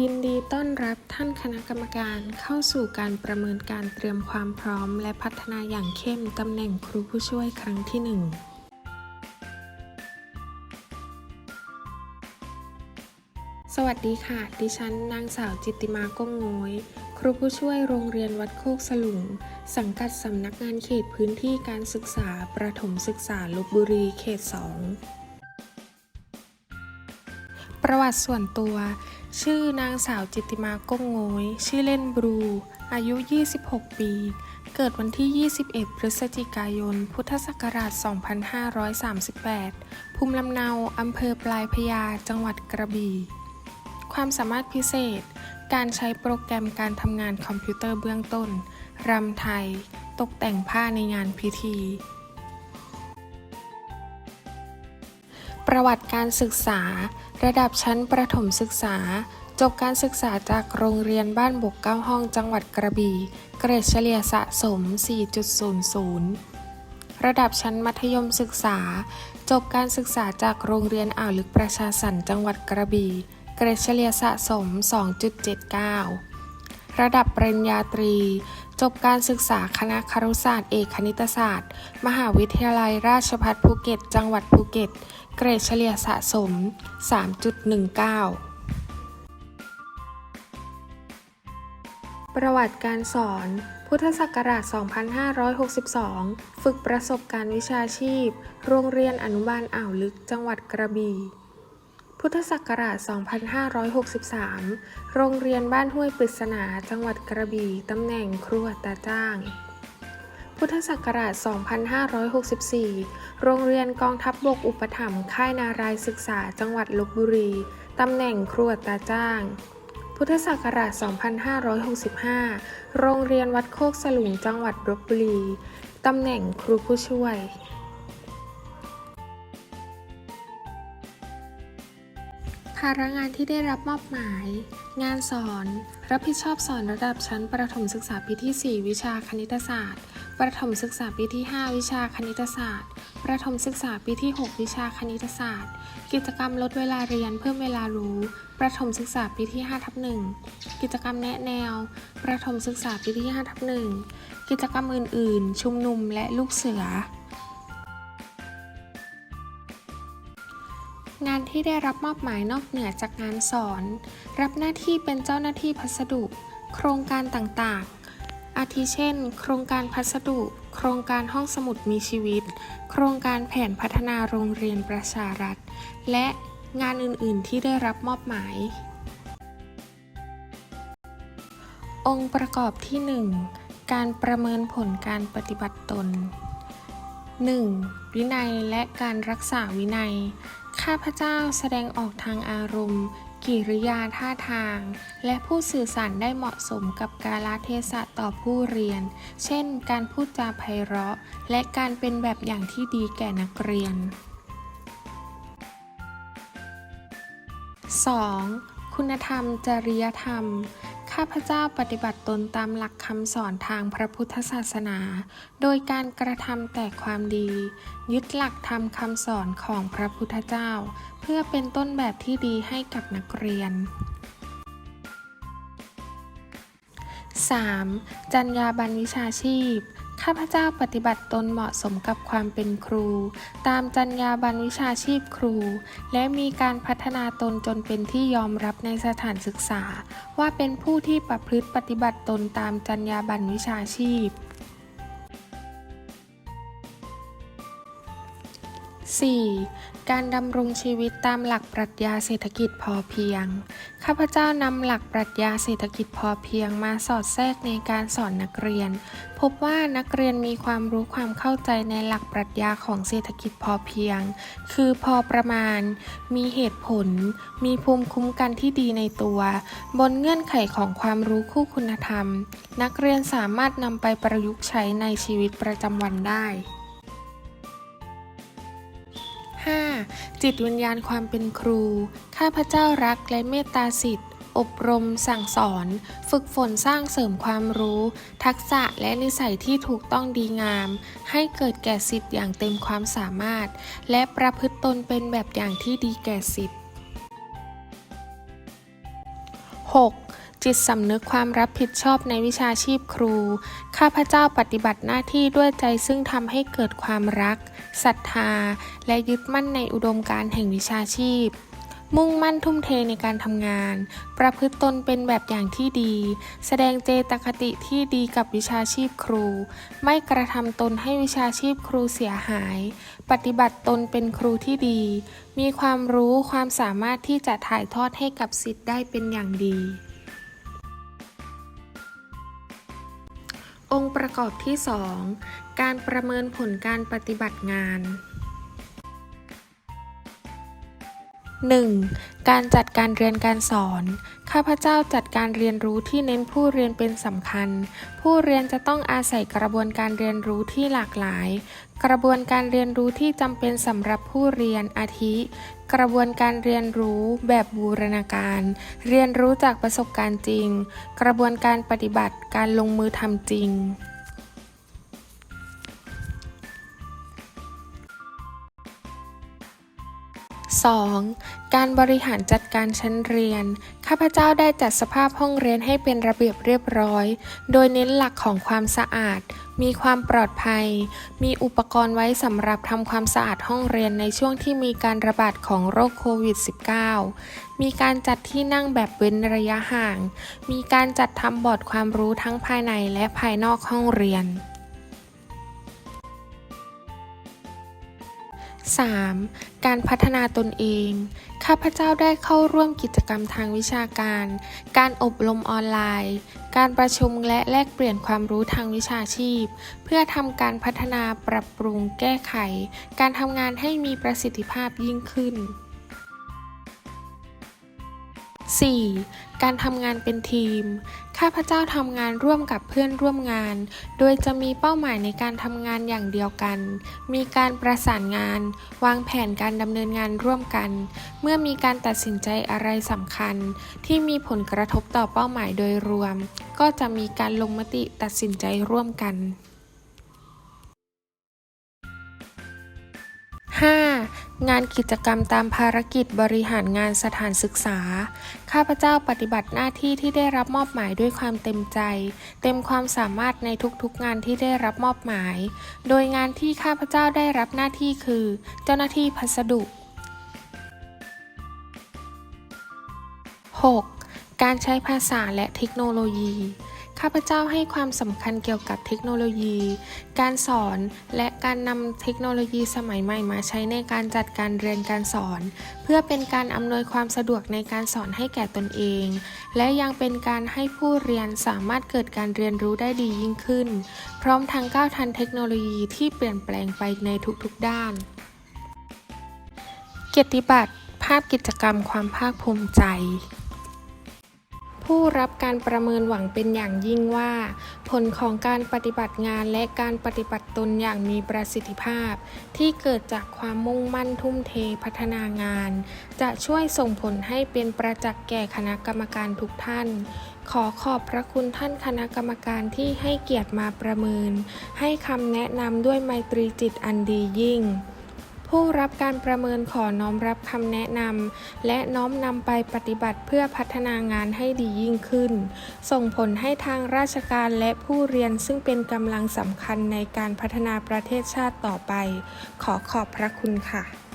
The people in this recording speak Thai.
ยินดีต้อนรับท่านคณะกรรมการเข้าสู่การประเมินการเตรียมความพร้อม และพัฒนาอย่างเข้มตำแหน่งครูผู้ช่วยครั้งที่หนึ่งสวัสดีค่ะ ดิฉันนางสาวจิตติมาก้งโงยครูผู้ช่วยโรงเรียนวัดโคกสลุง สังกัดสำนักงานเขตพื้นที่การศึกษา ประถมศึกษาลบบุรีเขต 2 ประวัติส่วนตัว ชื่อนางสาวจิติมาก้งโงยชื่อเล่นบรูอายุ 26 ปี เกิดวันที่ 21 พฤศจิกายน พุทธศักราช 2538 ภูมิลำเนา อำเภอปลายพญาจังหวัดกระบี่ ความสามารถพิเศษ การใช้โปรแกรมการทำงานคอมพิวเตอร์เบื้องต้น รำไทย ตกแต่งผ้าในงานพิธี ประวัติการศึกษา ระดับชั้นประถมศึกษา จบการศึกษาจากโรงเรียนบ้านบุกเก้าห้องจังหวัดกระบี่ เกรดเฉลี่ยสะสม 4.00 ระดับชั้นมัธยมศึกษา จบการศึกษาจากโรงเรียนอ่าวลึกประชาสรรค์จังหวัดกระบี่ เกรดเฉลี่ยสะสม 2.79 ระดับปริญญาตรีจบการศึกษาคณะครุศาสตร์เอกคณิตศาสตร์ มหาวิทยาลัยราชภัฏภูเก็ต จังหวัดภูเก็ต เกรดเฉลี่ยสะสม 3.19ประวัติการสอน พุทธศักราช 2562 ฝึกประสบการณ์วิชาชีพ โรงเรียนอนุบาลอ่าวลึก จังหวัดกระบี่ พุทธศักราช 2563 โรงเรียนบ้านห้วยปริศนา จังหวัดกระบี่ ตำแหน่งครูอัตราจ้าง พุทธศักราช 2564 โรงเรียนกองทัพบบกอุปถัมภ์ค่ายนารายศึกษาจังหวัดลบบุรี ตำแหน่งครูอัตาจ้าง พุทธศักราช 2565 โรงเรียนวัดโคกสลุงจังหวัดลบบุรี ตำแหน่งครูผู้ช่วยภาระงานที่ได้รับมอบหมาย งานสอน รับผิดชอบสอนระดับชั้นประถมศึกษาปีที่ 4 วิชาคณิตศาสตร์ ประถมศึกษาปีที่ 5 วิชาคณิตศาสตร์ ประถมศึกษาปีที่ 6 วิชาคณิตศาสตร์ กิจกรรมลดเวลาเรียนเพิ่มเวลารู้ ประถมศึกษาปีที่5ทับ1กิจกรรมแนะแนว ประถมศึกษาปีที่5ทับ1กิจกรรมอื่น ๆ ชุมนุมและลูกเสือ งานที่ได้รับมอบหมายนอกเหนือจากงานสอน รับหน้าที่เป็นเจ้าหน้าที่พัสดุ โครงการต่าง ๆ อาทิเช่น โครงการพัสดุ โครงการห้องสมุดมีชีวิต โครงการแผนพัฒนาโรงเรียนประชารัฐ และงานอื่น ๆ ที่ได้รับมอบหมาย องค์ประกอบที่ 1 การประเมินผลการปฏิบัติตน 1. วินัยและการรักษาวินัย ข้าพเจ้าแสดงออกทางอารมณ์ กิริยาท่าทาง และผู้สื่อสารได้เหมาะสมกับกาลเทศะต่อผู้เรียน เช่น การพูดจาไพเราะ และการเป็นแบบอย่างที่ดีแก่นักเรียน 2. คุณธรรม จริยธรรม ข้าพเจ้าปฏิบัติตนตามหลักคำสอนทางพระพุทธศาสนา โดยการกระทำแต่ความดี ยึดหลักธรรมคำสอนของพระพุทธเจ้า เพื่อเป็นต้นแบบที่ดีให้กับนักเรียน 3. จรรยาบรรณวิชาชีพ ข้าพเจ้าปฏิบัติตนเหมาะสมกับความเป็นครู ตามจรรยาบรรณวิชาชีพครู และมีการพัฒนาตนจนเป็นที่ยอมรับในสถานศึกษา ว่าเป็นผู้ที่ประพฤติปฏิบัติตนตามจรรยาบรรณวิชาชีพ 4. การดำรงชีวิตตามหลักปรัชญาเศรษฐกิจพอเพียง ข้าพเจ้านำหลักปรัชญาเศรษฐกิจพอเพียงมาสอดแทรกในการสอนนักเรียน พบว่านักเรียนมีความรู้ความเข้าใจในหลักปรัชญาของเศรษฐกิจพอเพียง คือพอประมาณ มีเหตุผล มีภูมิคุ้มกันที่ดีในตัว บนเงื่อนไขของความรู้คู่คุณธรรม นักเรียนสามารถนำไปประยุกต์ใช้ในชีวิตประจำวันได้ จิตวิญญาณความเป็นครู ข้าพเจ้ารักและเมตตาสิทธิ์ อบรม สั่งสอน ฝึกฝนสร้างเสริมความรู้ ทักษะและนิสัยที่ถูกต้องดีงาม ให้เกิดแก่สิทธิ์อย่างเต็มความสามารถ และประพฤติตนเป็นแบบอย่างที่ดีแก่สิทธิ์ 6. จิตสำนึกความรับผิดชอบในวิชาชีพครู ข้าพเจ้าปฏิบัติหน้าที่ด้วยใจซึ่งทำให้เกิดความรักศรัทธา และยึดมั่นในอุดมการณ์แห่งวิชาชีพ มุ่งมั่นทุ่มเทในการทำงาน ประพฤติตนเป็นแบบอย่างที่ดี แสดงเจตคติที่ดีกับวิชาชีพครู ไม่กระทำตนให้วิชาชีพครูเสียหาย ปฏิบัติตนเป็นครูที่ดี มีความรู้ความสามารถที่จะถ่ายทอดให้กับสิทธิ์ได้เป็นอย่างดี องค์ประกอบที่ 2 การประเมินผลการปฏิบัติงาน 1. การจัดการเรียนการสอน ข้าพเจ้าจัดการเรียนรู้ที่เน้นผู้เรียนเป็นสำคัญ ผู้เรียนจะต้องอาศัยกระบวนการเรียนรู้ที่หลากหลาย กระบวนการเรียนรู้ที่จำเป็นสำหรับผู้เรียนอาทิ กระบวนการเรียนรู้แบบบูรณาการ เรียนรู้จากประสบการณ์จริง กระบวนการปฏิบัติการลงมือทำจริง 2. การบริหารจัดการชั้นเรียน ข้าพเจ้าได้จัดสภาพห้องเรียนให้เป็นระเบียบเรียบร้อย โดยเน้นหลักของความสะอาด มีความปลอดภัย มีอุปกรณ์ไว้สำหรับทำความสะอาดห้องเรียนในช่วงที่มีการระบาดของโรคโควิด -19 มีการจัดที่นั่งแบบเว้นระยะห่าง มีการจัดทำบอร์ดความรู้ทั้งภายในและภายนอกห้องเรียน 3. การพัฒนาตนเอง ข้าพเจ้าได้เข้าร่วมกิจกรรมทางวิชาการ การอบรมออนไลน์ การประชุมและแลกเปลี่ยนความรู้ทางวิชาชีพ เพื่อทำการพัฒนาปรับปรุงแก้ไข การทำงานให้มีประสิทธิภาพยิ่งขึ้น 4. การทำงานเป็นทีม ข้าพเจ้าทำงานร่วมกับเพื่อนร่วมงาน โดยจะมีเป้าหมายในการทำงานอย่างเดียวกัน มีการประสานงาน วางแผนการดำเนินงานร่วมกัน เมื่อมีการตัดสินใจอะไรสำคัญ ที่มีผลกระทบต่อเป้าหมายโดยรวม ก็จะมีการลงมติตัดสินใจร่วมกัน งานกิจกรรมตามภารกิจบริหารงานสถานศึกษา ข้าพเจ้าปฏิบัติหน้าที่ที่ได้รับมอบหมายด้วยความเต็มใจ เต็มความสามารถในทุกๆงานที่ได้รับมอบหมาย โดยงานที่ข้าพเจ้าได้รับหน้าที่คือ เจ้าหน้าที่พัสดุ 6. การใช้ภาษาและเทคโนโลยี ข้าพเจ้าให้ความสำคัญเกี่ยวกับเทคโนโลยี การสอนและการนำเทคโนโลยีสมัยใหม่มาใช้ในการจัดการเรียนการสอน เพื่อเป็นการอำนวยความสะดวกในการสอนให้แก่ตนเอง และยังเป็นการให้ผู้เรียนสามารถเกิดการเรียนรู้ได้ดียิ่งขึ้น พร้อมทั้งก้าวทันเทคโนโลยีที่เปลี่ยนแปลงไปในทุกๆด้าน เกียรติบัตรภาพกิจกรรมความภาคภูมิใจ ผู้รับการประเมินหวังเป็นอย่างยิ่งว่า ผลของการปฏิบัติงานและการปฏิบัติตนอย่างมีประสิทธิภาพ ที่เกิดจากความมุ่งมั่นทุ่มเทพัฒนางาน จะช่วยส่งผลให้เป็นประจักษ์แก่คณะกรรมการทุกท่าน ขอขอบพระคุณท่านคณะกรรมการที่ให้เกียรติมาประเมิน ให้คำแนะนำด้วยไมตรีจิตอันดียิ่ง ผู้รับการประเมินขอน้อมรับคำแนะนำและน้อมนำไปปฏิบัติเพื่อพัฒนางานให้ดียิ่งขึ้น ส่งผลให้ทางราชการและผู้เรียนซึ่งเป็นกำลังสำคัญในการพัฒนาประเทศชาติต่อไป ขอขอบพระคุณค่ะ